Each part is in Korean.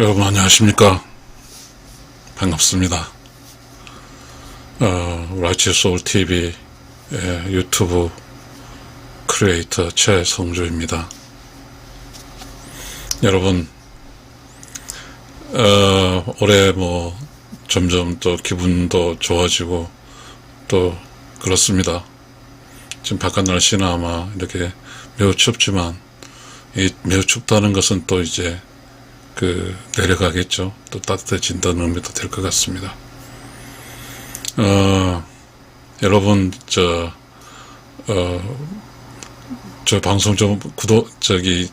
여러분 안녕하십니까? 반갑습니다. 어, 라이치 소울 TV 의 유튜브 크리에이터 최성주입니다. 여러분 어, 올해 뭐 점점 또 기분도 좋아지고 또 그렇습니다. 지금 바깥 날씨는 아마 이렇게 매우 춥지만 이 매우 춥다는 것은 또 이제 그 내려가겠죠. 또 따뜻해진다는 의미도 될 것 같습니다. 어, 여러분 저 어, 저 방송 좀 구독 저기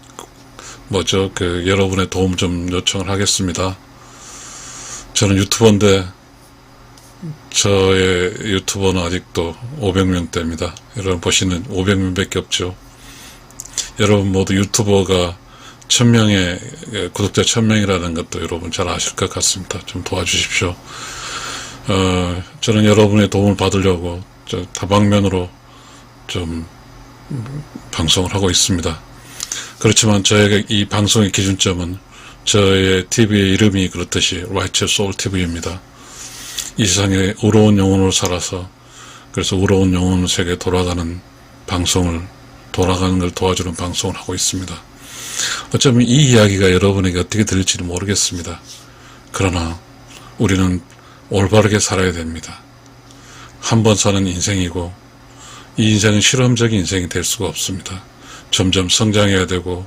뭐죠 그 여러분의 도움 좀 요청을 하겠습니다. 저는 유튜버인데 저의 유튜버는 아직도 500명대입니다. 여러분 보시는 500명밖에 없죠. 여러분 모두 유튜버가 1000명의 구독자 1000명이라는 것도 여러분 잘 아실 것 같습니다. 좀 도와주십시오. 어, 저는 여러분의 도움을 받으려고 저 다방면으로 좀 방송을 하고 있습니다. 그렇지만 저에게 이 방송의 기준점은 저의 TV의 이름이 그렇듯이 라이트 소울 TV입니다. 이 세상에 의로운 영혼으로 살아서 그래서 의로운 영혼 세계에 돌아가는 방송을 돌아가는 걸 도와주는 방송을 하고 있습니다. 어쩌면 이 이야기가 여러분에게 어떻게 들릴지는 모르겠습니다. 그러나 우리는 올바르게 살아야 됩니다. 한 번 사는 인생이고 이 인생은 실험적인 인생이 될 수가 없습니다. 점점 성장해야 되고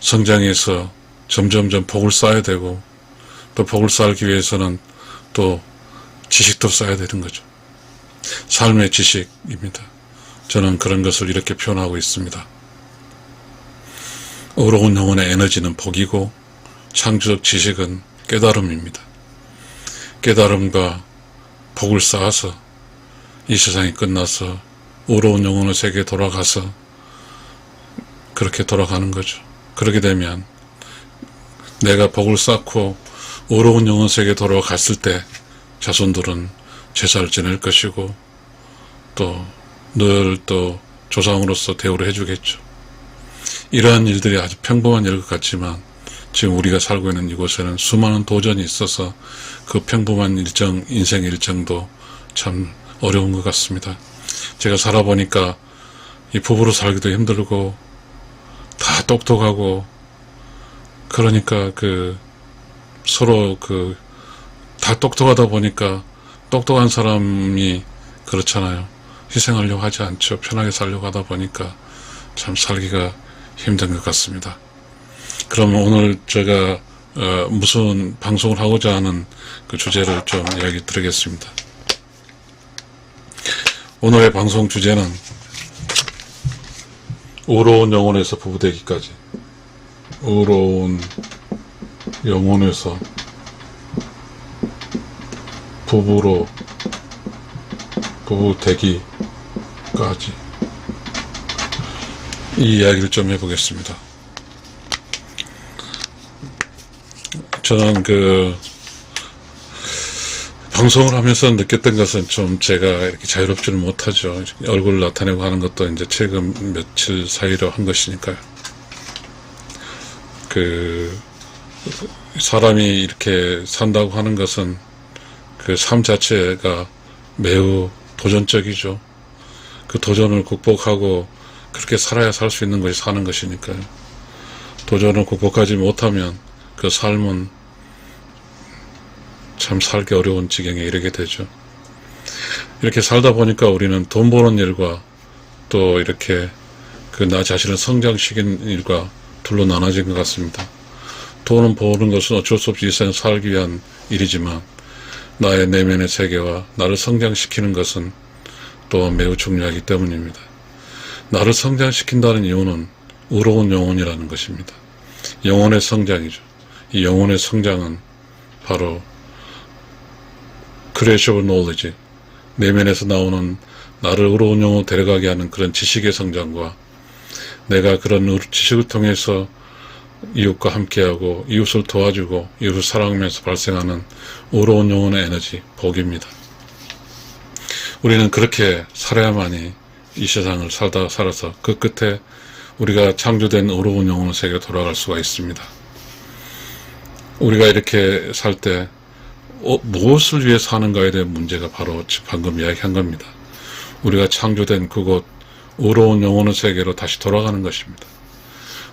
성장해서 점점점 복을 쌓아야 되고 또 복을 쌓기 위해서는 또 지식도 쌓아야 되는 거죠. 삶의 지식입니다. 저는 그런 것을 이렇게 표현하고 있습니다. 의로운 영혼의 에너지는 복이고 창조적 지식은 깨달음입니다. 깨달음과 복을 쌓아서 이 세상이 끝나서 의로운 영혼의 세계에 돌아가서 그렇게 돌아가는 거죠. 그렇게 되면 내가 복을 쌓고 의로운 영혼 세계에 돌아갔을 때 자손들은 제사를 지낼 것이고 또 늘또 조상으로서 대우를 해주겠죠. 이러한 일들이 아주 평범한 일 것 같지만 지금 우리가 살고 있는 이곳에는 수많은 도전이 있어서 그 평범한 일정, 인생 일정도 참 어려운 것 같습니다. 제가 살아보니까 이 부부로 살기도 힘들고 다 똑똑하고 그러니까 그 서로 그 다 똑똑하다 보니까 똑똑한 사람이 그렇잖아요. 희생하려고 하지 않죠. 편하게 살려고 하다 보니까 참 살기가 힘든 것 같습니다. 그럼 오늘 제가 어, 무슨 방송을 하고자 하는 그 주제를 좀 이야기 드리겠습니다. 오늘의 방송 주제는 의로운 영혼에서 부부되기까지 의로운 영혼에서 부부로 부부되기까지 이 이야기를 좀 해보겠습니다. 저는 그 방송을 하면서 느꼈던 것은 좀 제가 이렇게 자유롭지는 못하죠. 얼굴 나타내고 하는 것도 이제 최근 며칠 사이로 한 것이니까요. 그 사람이 이렇게 산다고 하는 것은 그 삶 자체가 매우 도전적이죠. 그 도전을 극복하고 그렇게 살아야 살 수 있는 것이 사는 것이니까요. 도전을 극복하지 못하면 그 삶은 참 살기 어려운 지경에 이르게 되죠. 이렇게 살다 보니까 우리는 돈 버는 일과 또 이렇게 그 나 자신을 성장시키는 일과 둘로 나눠진 것 같습니다. 돈은 버는 것은 어쩔 수 없이 일생 살기 위한 일이지만 나의 내면의 세계와 나를 성장시키는 것은 또 매우 중요하기 때문입니다. 나를 성장시킨다는 이유는 의로운 영혼이라는 것입니다. 영혼의 성장이죠. 이 영혼의 성장은 바로 creative knowledge, 내면에서 나오는 나를 의로운 영혼으로 데려가게 하는 그런 지식의 성장과 내가 그런 지식을 통해서 이웃과 함께하고 이웃을 도와주고 이웃을 사랑하면서 발생하는 의로운 영혼의 에너지, 복입니다. 우리는 그렇게 살아야만이 이 세상을 살다 살아서 그 끝에 우리가 창조된 의로운 영혼의 세계에 돌아갈 수가 있습니다. 우리가 이렇게 살때 어, 무엇을 위해 사는가에 대한 문제가 바로 방금 이야기한 겁니다. 우리가 창조된 그곳 의로운 영혼의 세계로 다시 돌아가는 것입니다.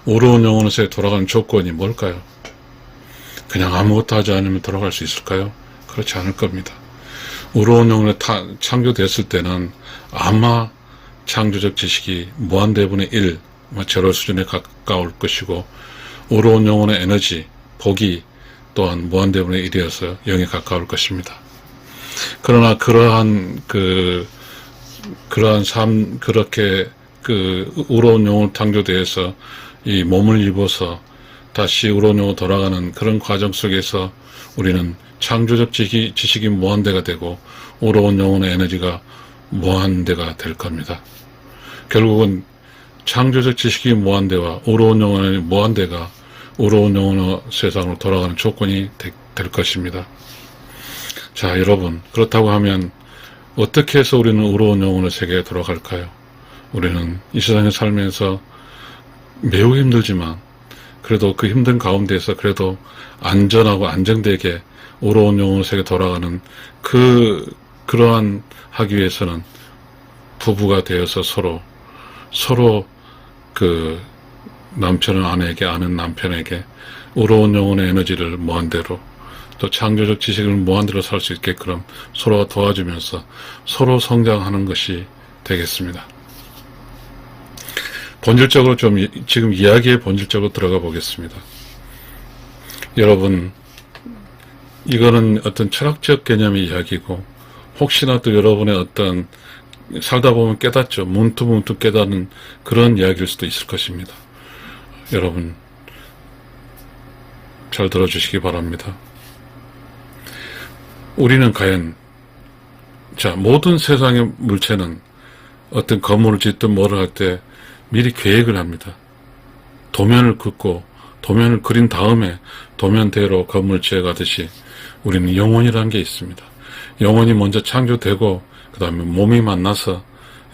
의로운 영혼의 세계에 돌아가는 조건이 뭘까요? 그냥 아무것도 하지 않으면 돌아갈 수 있을까요? 그렇지 않을 겁니다. 의로운 영혼에 타- 창조됐을 때는 아마 창조적 지식이 무한대분의 1, 뭐 제로 수준에 가까울 것이고 의로운 영혼의 에너지, 복이 또한 무한대분의 1이어서 0에 가까울 것입니다. 그러나 그러한 그 그러한 삶 그렇게 그 의로운 영혼 창조대에서 이 몸을 입어서 다시 의로운 영혼 돌아가는 그런 과정 속에서 우리는 창조적 지식이, 지식이 무한대가 되고 의로운 영혼의 에너지가 무한대가 될 겁니다. 결국은 창조적 지식이 무한대와 의로운 영혼의 무한대가 의로운 영혼의 세상으로 돌아가는 조건이 되- 될 것입니다. 자, 여러분, 그렇다고 하면 어떻게 해서 우리는 의로운 영혼의 세계에 돌아갈까요? 우리는 이 세상에 살면서 매우 힘들지만 그래도 그 힘든 가운데서 그래도 안전하고 안정되게 의로운 영혼의 세계에 돌아가는 그 그러한 하기 위해서는 부부가 되어서 서로 서로 그 남편은 아내에게 아는 남편에게 의로운 영혼의 에너지를 무한대로 또 창조적 지식을 무한대로 살 수 있게끔 서로가 도와주면서 서로 성장하는 것이 되겠습니다. 본질적으로 좀 이- 지금 이야기의 본질적으로 들어가 보겠습니다. 여러분 이거는 어떤 철학적 개념의 이야기고 혹시나 또 여러분의 어떤 살다 보면 깨닫죠. 문득문득 깨닫는 그런 이야기일 수도 있을 것입니다. 여러분 잘 들어주시기 바랍니다. 우리는 과연 자 모든 세상의 물체는 어떤 건물을 짓든 뭐를 할 때 미리 계획을 합니다. 도면을 긋고 도면을 그린 다음에 도면대로 건물 지어가듯이 우리는 영혼이라는 게 있습니다. 영혼이 먼저 창조되고 그 다음에 몸이 만나서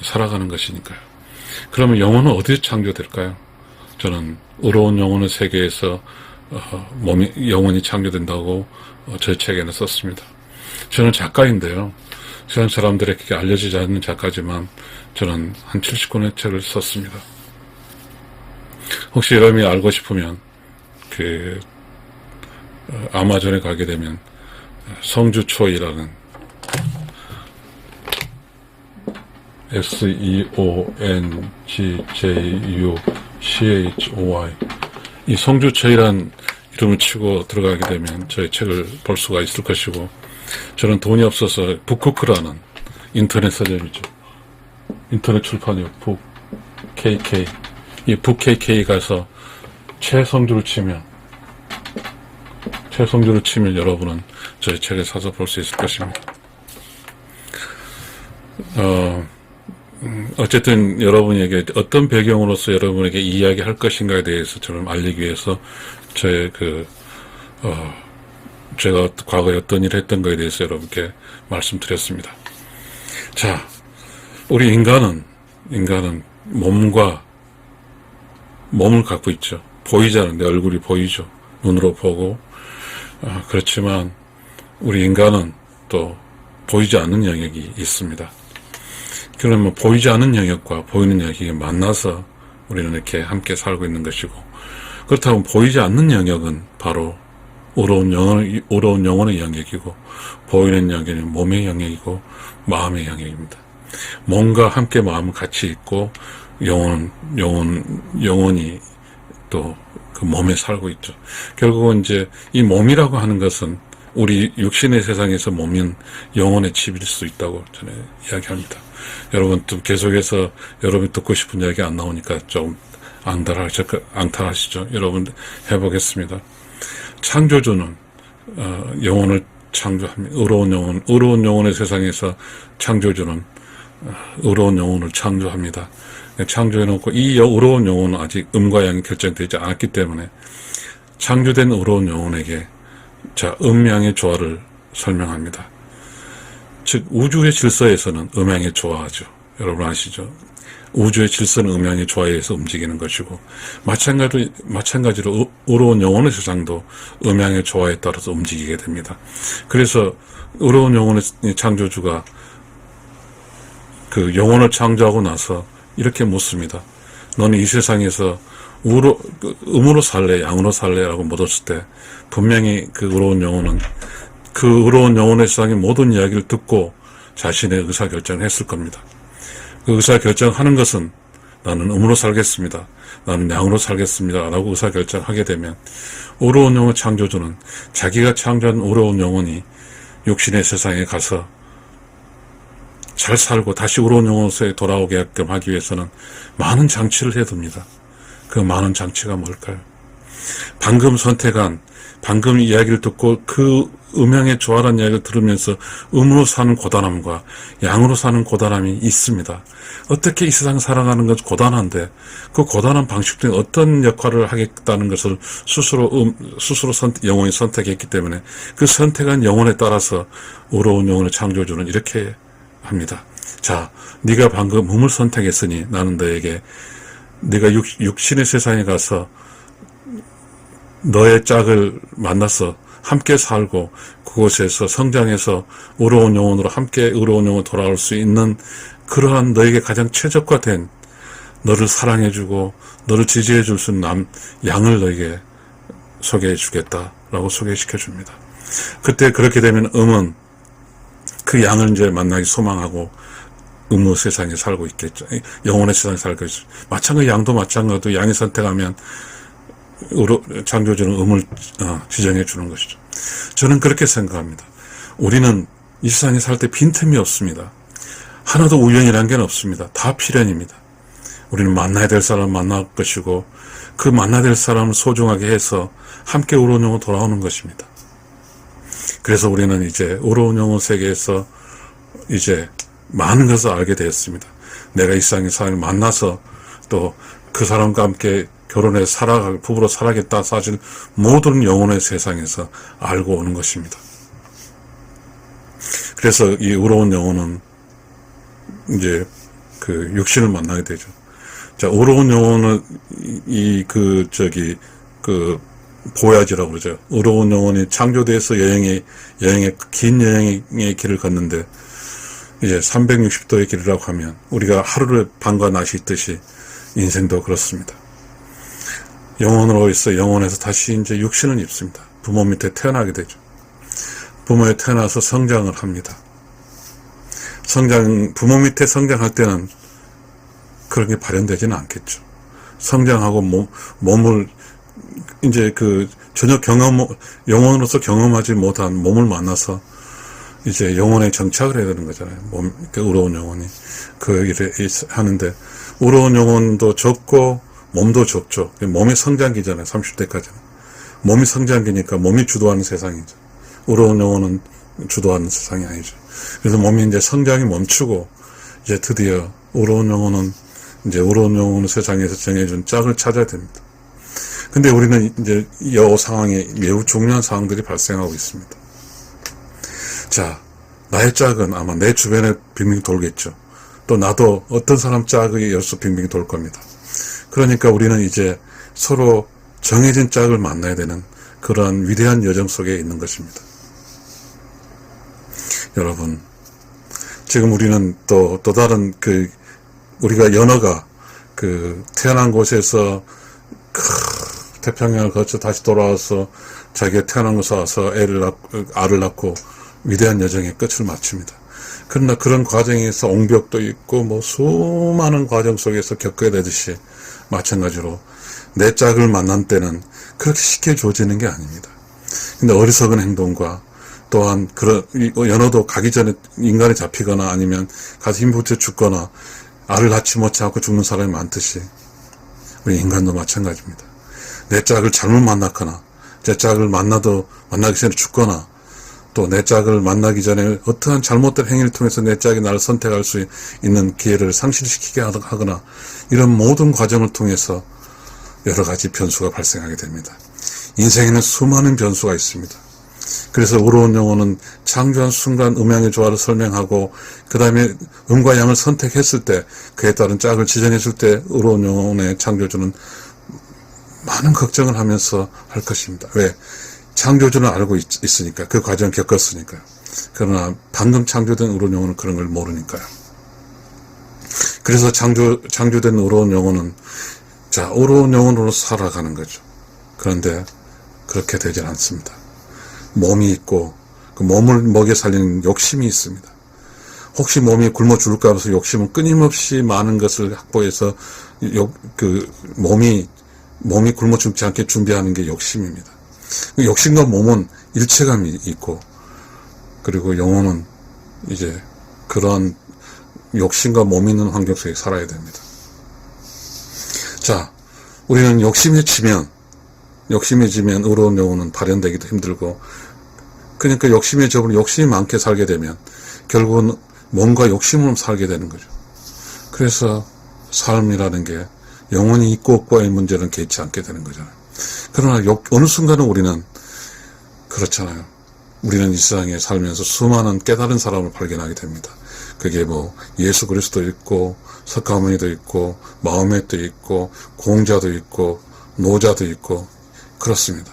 살아가는 것이니까요. 그러면 영혼은 어디서 창조될까요? 저는 의로운 영혼의 세계에서 어, 몸이 영혼이 창조된다고 어, 제 책에는 썼습니다. 저는 작가인데요. 세상 사람들에게 알려지지 않는 작가지만 저는 한 70권의 책을 썼습니다. 혹시 여러분이 알고 싶으면 그 어, 아마존에 가게 되면 성주초이라는 S E O N G J U C H O Y 이 성주초이란 이름을 치고 들어가게 되면 저희 책을 볼 수가 있을 것이고 저는 돈이 없어서 북쿠크라는 인터넷 서점이죠. 인터넷 출판이요. 북 KK 이 북 KK 가서 최성주를 치면 최성주를 치면 여러분은 저희 책을 사서 볼 수 있을 것입니다. 어, 음, 어쨌든 여러분에게 어떤 배경으로서 여러분에게 이야기할 것인가에 대해서 저는 알리기 위해서 저의 그 어, 제가 과거에 어떤 일을 했던 거에 대해서 여러분께 말씀드렸습니다. 자, 우리 인간은 인간은 몸과 몸을 갖고 있죠. 보이지 않는데 얼굴이 보이죠. 눈으로 보고 어, 그렇지만 우리 인간은 또 보이지 않는 영역이 있습니다. 그러면 보이지 않는 영역과 보이는 영역이 만나서 우리는 이렇게 함께 살고 있는 것이고 그렇다면 보이지 않는 영역은 바로 의로운 영혼, 의로운 영혼의 영역이고 보이는 영역은 몸의 영역이고 마음의 영역입니다. 몸과 함께 마음은 같이 있고 영혼, 영혼, 영혼이 또 그 몸에 살고 있죠. 결국은 이제 이 몸이라고 하는 것은 우리 육신의 세상에서 몸인 영혼의 집일 수 있다고 저는 이야기합니다. 여러분 좀 계속해서 여러분이 듣고 싶은 이야기 안 나오니까 좀 앙탈하시죠. 앙탈하시죠. 여러분 해보겠습니다. 창조주는 어, 영혼을 창조합니다. 의로운 영혼, 의로운 영혼의 세상에서 창조주는 어, 의로운 영혼을 창조합니다. 창조해놓고 이 여- 의로운 영혼은 아직 음과 양이 결정되지 않았기 때문에 창조된 의로운 영혼에게 자 음양의 조화를 설명합니다. 즉 우주의 질서에서는 음양의 조화죠. 여러분 아시죠? 우주의 질서는 음양의 조화에 의해서 움직이는 것이고 마찬가지로 마찬가지로 의- 의로운 영혼의 세상도 음양의 조화에 따라서 움직이게 됩니다. 그래서 의로운 영혼의 창조주가 그 영혼을 창조하고 나서 이렇게 묻습니다. 너는 이 세상에서 우로, 그 음으로 살래, 양으로 살래라고 묻었을 때 분명히 그 의로운 영혼은 그 의로운 영혼의 세상의 모든 이야기를 듣고 자신의 의사결정을 했을 겁니다. 그 의사결정하는 것은 나는 음으로 살겠습니다. 나는 양으로 살겠습니다. 라고 의사결정하게 되면 의로운 영혼 창조주는 자기가 창조한 의로운 영혼이 육신의 세상에 가서 잘 살고 다시 의로운 영혼에 돌아오게끔 하기 위해서는 많은 장치를 해둡니다. 그 많은 장치가 뭘까요? 방금 선택한, 방금 이야기를 듣고 그 음향의 조화란 이야기를 들으면서 음으로 사는 고단함과 양으로 사는 고단함이 있습니다. 어떻게 이 세상 살아가는 건 고단한데 그 고단한 방식 중에 어떤 역할을 하겠다는 것을 스스로 음, 스스로 선, 영혼이 선택했기 때문에 그 선택한 영혼에 따라서 의로운 영혼을 창조주는 이렇게 합니다. 자, 네가 방금 음을 선택했으니 나는 너에게 네가 육, 육신의 세상에 가서 너의 짝을 만나서 함께 살고 그곳에서 성장해서 의로운 영혼으로 함께 의로운 영혼 돌아올 수 있는 그러한 너에게 가장 최적화된 너를 사랑해주고 너를 지지해줄 수 있는 남, 양을 너에게 소개해 주겠다라고 소개시켜 줍니다. 그때 그렇게 되면 음은 그 양을 이제 만나기 소망하고 음의 세상에 살고 있겠죠. 영혼의 세상에 살고 있죠. 마찬가지 양도 마찬가지로 양이 선택하면 창조주는 음을 어, 지정해 주는 것이죠. 저는 그렇게 생각합니다. 우리는 이 세상에 살 때 빈틈이 없습니다. 하나도 우연이란 게 없습니다. 다 필연입니다. 우리는 만나야 될 사람 만날 것이고 그 만나야 될 사람을 소중하게 해서 함께 의로운 영혼 돌아오는 것입니다. 그래서 우리는 이제 의로운 영혼 세계에서 이제 많은 것을 알게 되었습니다. 내가 이 세상의 사람을 만나서 또 그 사람과 함께 결혼해 살아가 부부로 살아겠다 사실 모든 영혼의 세상에서 알고 오는 것입니다. 그래서 이 의로운 영혼은 이제 그 육신을 만나게 되죠. 자, 의로운 영혼은 이 그 저기 그 보야지라고 그러죠. 의로운 영혼이 창조돼서 여행의 여행의 긴 여행의 길을 걷는데 이제 360도의 길이라고 하면 우리가 하루를 밤과 낮이 있듯이 인생도 그렇습니다. 영혼으로 있어 영혼에서 다시 이제 육신을 입습니다. 부모 밑에 태어나게 되죠. 부모에 태어나서 성장을 합니다. 성장, 부모 밑에 성장할 때는 그런 게 발현되지는 않겠죠. 성장하고 몸, 몸을, 이제 그, 전혀 경험, 영혼으로서 경험하지 못한 몸을 만나서 이제 영혼에 정착을 해야 되는 거잖아요. 몸, 그 의로운 영혼이. 그 일을 하는데, 의로운 영혼도 적고, 몸도 적죠. 몸의 성장기잖아요. 30대까지는. 몸이 성장기니까 몸이 주도하는 세상이죠. 의로운 영혼은 주도하는 세상이 아니죠. 그래서 몸이 이제 성장이 멈추고, 이제 드디어 의로운 영혼은 이제 의로운 영혼은 세상에서 정해준 짝을 찾아야 됩니다. 근데 우리는 이제 이 상황에 매우 중요한 상황들이 발생하고 있습니다. 자, 나의 짝은 아마 내 주변에 빙빙 돌겠죠. 또 나도 어떤 사람 짝의 열수 빙빙 돌 겁니다. 그러니까 우리는 이제 서로 정해진 짝을 만나야 되는 그러한 위대한 여정 속에 있는 것입니다. 여러분, 지금 우리는 또, 또 다른 그, 우리가 연어가 그 태어난 곳에서 크, 태평양을 거쳐 다시 돌아와서 자기가 태어난 곳에 와서 애를 낳고, 알을 낳고 위대한 여정의 끝을 마칩니다. 그러나 그런 과정에서 옹벽도 있고 뭐 수많은 과정 속에서 겪어야 되듯이 마찬가지로 내 짝을 만난 때는 그렇게 쉽게 주어지는 게 아닙니다. 근데 어리석은 행동과 또한 그런 연어도 가기 전에 인간에 잡히거나 아니면 가서 힘부터 죽거나 알을 낳지 못하고 죽는 사람이 많듯이 우리 인간도 마찬가지입니다. 내 짝을 잘못 만났거나 내 짝을 만나도 만나기 전에 죽거나 또 내 짝을 만나기 전에 어떠한 잘못된 행위를 통해서 내 짝이 나를 선택할 수 있는 기회를 상실시키게 하거나 이런 모든 과정을 통해서 여러 가지 변수가 발생하게 됩니다. 인생에는 수많은 변수가 있습니다. 그래서 의로운 영혼은 창조한 순간 음양의 조화를 설명하고 그 다음에 음과 양을 선택했을 때 그에 따른 짝을 지정했을 때 의로운 영혼의 창조주는 많은 걱정을 하면서 할 것입니다. 왜? 창조주는 알고 있, 있으니까 그 과정 겪었으니까요. 그러나 방금 창조된 의로운 영혼은 그런 걸 모르니까요. 그래서 창조 창조된 의로운 영혼은 자 의로운 영혼으로 살아가는 거죠. 그런데 그렇게 되질 않습니다. 몸이 있고 그 몸을 먹여 살리는 욕심이 있습니다. 혹시 몸이 굶어 죽을까 해서 욕심은 끊임없이 많은 것을 확보해서 욕, 그 몸이 몸이 굶어 죽지 않게 준비하는 게 욕심입니다. 그 욕심과 몸은 일체감이 있고 그리고 영혼은 이제 그런 욕심과 몸 있는 환경 속에 살아야 됩니다. 자, 우리는 욕심에 지면 욕심에 지면 의로운 영혼은 발현되기도 힘들고 그러니까 욕심에 져버 욕심이 많게 살게 되면 결국은 몸과 욕심으로 살게 되는 거죠. 그래서 삶이라는 게 영혼이 있고 없고의 문제는 개의치 않게 되는 거잖아요. 그러나 욕- 어느 순간은 우리는 그렇잖아요. 우리는 이 세상에 살면서 수많은 깨달은 사람을 발견하게 됩니다. 그게 뭐 예수 그리스도 있고 석가모니도 있고 마음에도 있고 공자도 있고 노자도 있고 그렇습니다.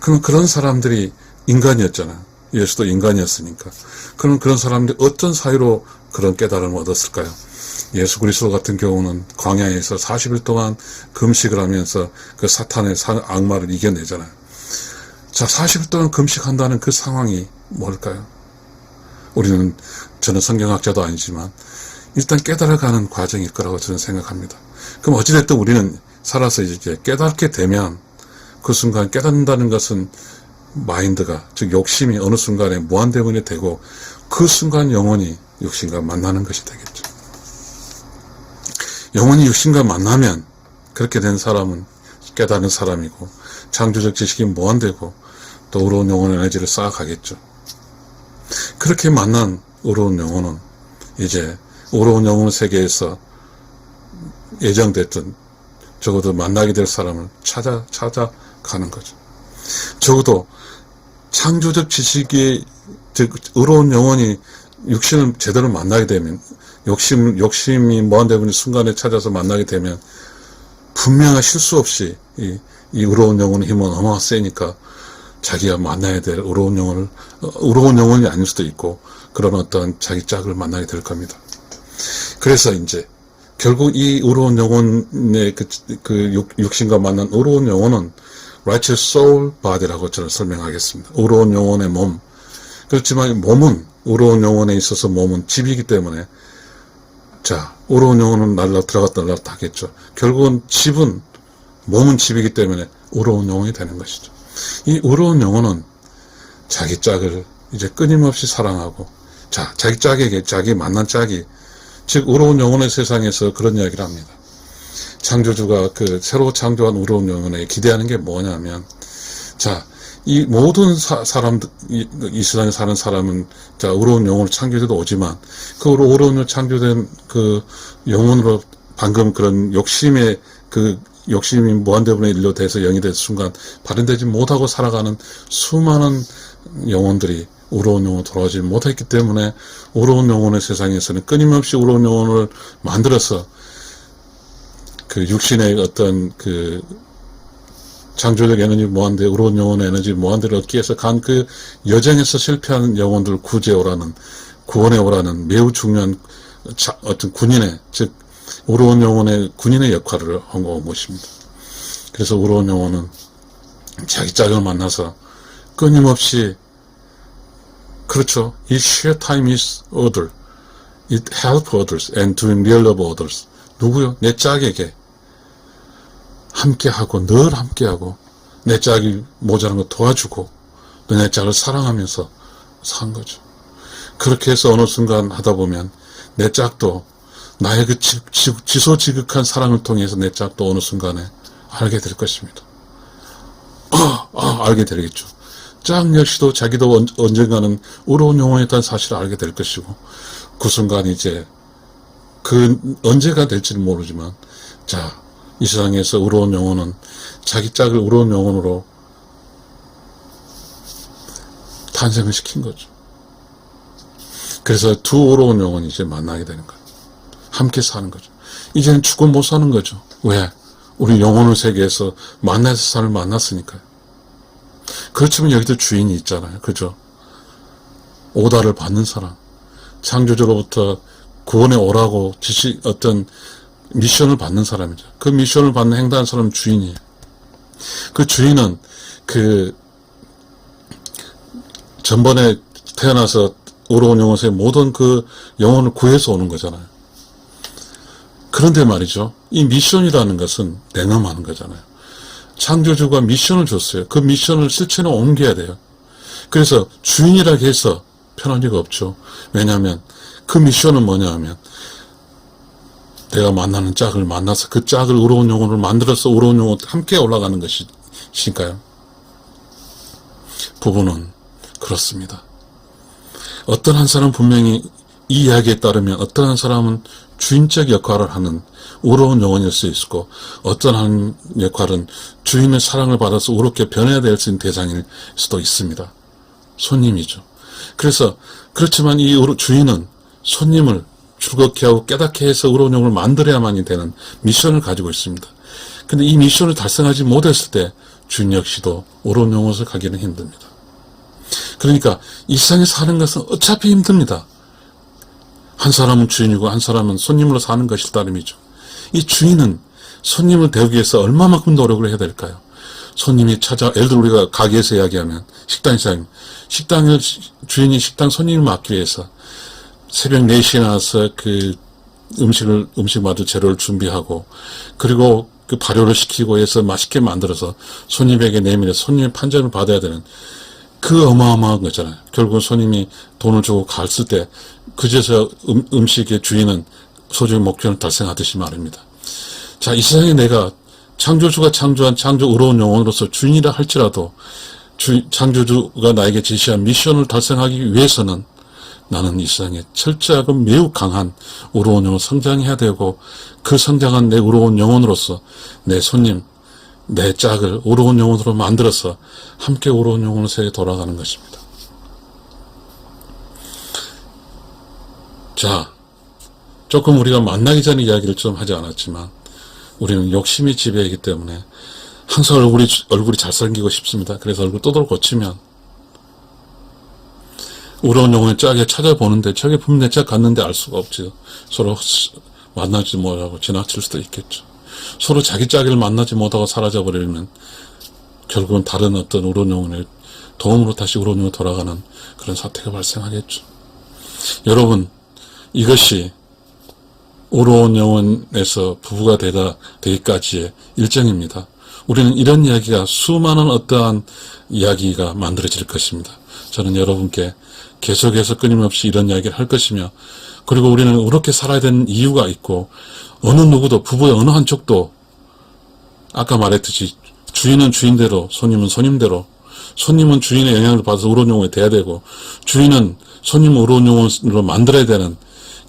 그럼 그런 사람들이 인간이었잖아요. 예수도 인간이었으니까. 그럼 그런 사람들이 어떤 사유로 그런 깨달음을 얻었을까요? 예수 그리스도 같은 경우는 광야에서 40일 동안 금식을 하면서 그 사탄의 사- 악마를 이겨내잖아요. 자, 40일 동안 금식한다는 그 상황이 뭘까요? 우리는, 저는 성경학자도 아니지만, 일단 깨달아가는 과정일 거라고 저는 생각합니다. 그럼 어찌됐든 우리는 살아서 이제 깨닫게 되면, 그 순간 깨닫는다는 것은 마인드가, 즉 욕심이 어느 순간에 무한대문이 되고, 그 순간 영혼이 육신과 만나는 것이 되겠죠. 영혼이 육신과 만나면, 그렇게 된 사람은 깨닫는 사람이고, 창조적 지식이 무한되고, 또 의로운 영혼의 에너지를 쌓아가겠죠. 그렇게 만난 의로운 영혼은 이제 의로운 영혼 세계에서 예정됐던 적어도 만나게 될 사람을 찾아 찾아가는 거죠. 적어도 창조적 지식이 즉 의로운 영혼이 육신을 제대로 만나게 되면 욕심 욕심이 무한대분의 순간에 찾아서 만나게 되면 분명한 실수 없이 이, 이 의로운 영혼의 힘은 어마어마 세니까 자기가 만나야 될 의로운 영혼을 어, 의로운 영혼이 아닐 수도 있고 그런 어떤 자기 짝을 만나게 될 겁니다. 그래서 이제 결국 이 의로운 영혼의 그, 그 육, 육신과 만난 의로운 영혼은 righteous soul body라고 저는 설명하겠습니다. 의로운 영혼의 몸. 그렇지만 몸은 의로운 영혼에 있어서 몸은 집이기 때문에 자 의로운 영혼은 날라 들어갔다 날랐다 하겠죠. 결국은 집은 몸은 집이기 때문에 의로운 영혼이 되는 것이죠. 이 의로운 영혼은 자기 짝을 이제 끊임없이 사랑하고 자 자기 짝에게 자기 만난 짝이 즉 의로운 영혼의 세상에서 그런 이야기를 합니다. 창조주가 그 새로 창조한 의로운 영혼에 기대하는 게 뭐냐면 자 이 모든 사, 사람 이, 이 세상에 사는 사람은 자 의로운 영혼을 창조돼도 오지만 그 의로운 영혼 창조된 그 영혼으로 방금 그런 욕심의 그 욕심이 무한대분의 일로 돼서 영이 된 순간 발현되지 못하고 살아가는 수많은 영혼들이 의로운 영혼을 돌아오지 못했기 때문에 의로운 영혼의 세상에서는 끊임없이 의로운 영혼을 만들어서 그 육신의 어떤 그 창조적 에너지 무한대, 의로운 영혼의 에너지 무한대를 얻기 위해서 간 그 여정에서 실패한 영혼들을 구제오라는, 구원해오라는 매우 중요한 자- 어떤 군인의, 즉, 의로운 영혼의 군인의 역할을 한 것입니다. 그래서 의로운 영혼은 자기 짝을 만나서 끊임없이 그렇죠. It share time is other. It help others and doing real love others. 누구요? 내 짝에게 함께하고 늘 함께하고 내 짝이 모자란 거 도와주고 또 내 짝을 사랑하면서 산 거죠. 그렇게 해서 어느 순간 하다 보면 내 짝도 나의 그 지, 지, 지소지극한 사랑을 통해서 내 짝도 어느 순간에 알게 될 것입니다. 아, 아, 알게 되겠죠. 짝 역시도 자기도 언, 언젠가는 의로운 영혼이었다는 사실을 알게 될 것이고 그 순간 이제 그 언제가 될지는 모르지만 자 이 세상에서 의로운 영혼은 자기 짝을 의로운 영혼으로 탄생을 시킨 거죠. 그래서 두 어려운 영혼이 이제 만나게 되는 거예요. 함께 사는 거죠. 이제는 죽고 못 사는 거죠. 왜? 우리 영혼의 세계에서 만나서 사람을 만났으니까요. 그렇지만 여기도 주인이 있잖아요. 그죠? 오다를 받는 사람. 창조주로부터 구원에 오라고 지시, 어떤 미션을 받는 사람이죠. 그 미션을 받는 행동하는 사람은 주인이에요. 그 주인은 그 전번에 태어나서 어려운 영혼의 모든 그 영혼을 구해서 오는 거잖아요. 그런데 말이죠. 이 미션이라는 것은 내놈하는 거잖아요. 창조주가 미션을 줬어요. 그 미션을 실천에 옮겨야 돼요. 그래서 주인이라 해서 편한 리가 없죠. 왜냐하면 그 미션은 뭐냐 하면 내가 만나는 짝을 만나서 그 짝을 의로운 영혼을 만들어서 의로운 영혼 함께 올라가는 것이니까요. 부부는 그렇습니다. 어떤 한 사람은 분명히 이 이야기에 따르면 어떤 한 사람은 주인적 역할을 하는 의로운 영혼일 수 있고 어떤 한 역할은 주인의 사랑을 받아서 의롭게 변해야 될 수 있는 대상일 수도 있습니다. 손님이죠. 그래서 그렇지만 이 주인은 손님을 즐겁게 하고 깨닫게 해서 의로운 영혼을 만들어야만이 되는 미션을 가지고 있습니다. 근데 이 미션을 달성하지 못했을 때 주인 역시도 의로운 영혼을 가기는 힘듭니다. 그러니까 이 세상에 사는 것은 어차피 힘듭니다. 한 사람은 주인이고 한 사람은 손님으로 사는 것일 따름이죠. 이 주인은 손님을 대우기 위해서 얼마만큼 노력을 해야 될까요? 손님이 찾아, 예를 들어 우리가 가게에서 이야기하면 식당에서 식당을 주인이 식당 손님을 맡기 위해서 새벽 4시에 나와서 그 음식을, 음식 만들 재료를 준비하고 그리고 그 발효를 시키고 해서 맛있게 만들어서 손님에게 내밀어 손님의 판정을 받아야 되는 그 어마어마한 거잖아요. 결국은 손님이 돈을 주고 갔을 때 그제서 음, 음식의 주인은 소중히 목표를 달성하듯이 말입니다. 자, 이 세상에 내가 창조주가 창조한 창조 의로운 영혼으로서 주인이라 할지라도 주, 창조주가 나에게 제시한 미션을 달성하기 위해서는 나는 이 세상에 철저하고 매우 강한 의로운 영혼 성장해야 되고 그 성장한 내 의로운 영혼으로서 내 손님, 내 짝을 의로운 영혼으로 만들어서 함께 의로운 영혼을 세계 돌아가는 것입니다. 자, 조금 우리가 만나기 전에 이야기를 좀 하지 않았지만 우리는 욕심이 지배이기 때문에 항상 얼굴이 얼굴이 잘생기고 싶습니다. 그래서 얼굴 또돌 고치면 의로운 영혼의 짝에 찾아보는데 저게 분명 내짝 갔는데 알 수가 없죠. 서로 만나지 못하고 지나칠 수도 있겠죠. 서로 자기 짝을 만나지 못하고 사라져 버리면 결국은 다른 어떤 의로운 영혼의 도움으로 다시 의로운 영혼으로 돌아가는 그런 사태가 발생하겠죠. 여러분 이것이 의로운 영혼에서 부부가 되다 되기까지의 일정입니다. 우리는 이런 이야기가 수많은 어떠한 이야기가 만들어질 것입니다. 저는 여러분께 계속해서 끊임없이 이런 이야기를 할 것이며 그리고 우리는 그렇게 살아야 되는 이유가 있고 어느 누구도 부부의 어느 한쪽도 아까 말했듯이 주인은 주인대로 손님은 손님대로 손님은 주인의 영향을 받아서 영혼이 돼야 되고 주인은 손님을 영혼으로 만들어야 되는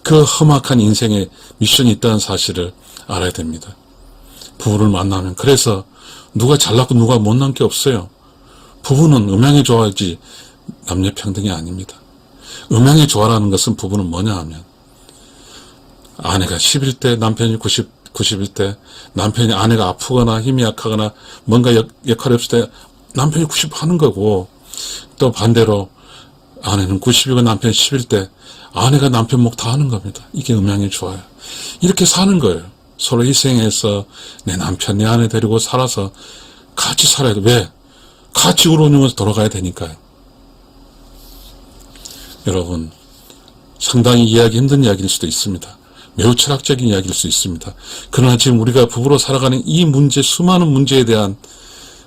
그 험악한 인생의 미션이 있다는 사실을 알아야 됩니다. 부부를 만나면 그래서 누가 잘났고 누가 못난 게 없어요. 부부는 음양이 좋아야지 남녀 평등이 아닙니다. 음양이 좋아라는 것은 부부는 뭐냐 하면 아내가 11대 남편이 90, 91대 남편이 아내가 아프거나 힘이 약하거나 뭔가 역, 역할이 없을 때 남편이 90 하는 거고 또 반대로 아내는 90이고 남편이 11대 아내가 남편 목 다 하는 겁니다. 이게 음양이 좋아요. 이렇게 사는 거예요. 서로 희생해서 내 남편, 내 아내 데리고 살아서 같이 살아야 돼. 왜? 같이 우러우면서 돌아가야 되니까요. 여러분, 상당히 이해하기 힘든 이야기일 수도 있습니다. 매우 철학적인 이야기일 수 있습니다. 그러나 지금 우리가 부부로 살아가는 이 문제, 수많은 문제에 대한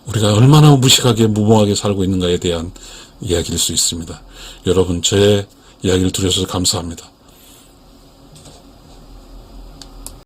우리가 얼마나 무식하게 무모하게 살고 있는가에 대한 이야기일 수 있습니다. 여러분, 저의 이야기를 들으셔서 감사합니다.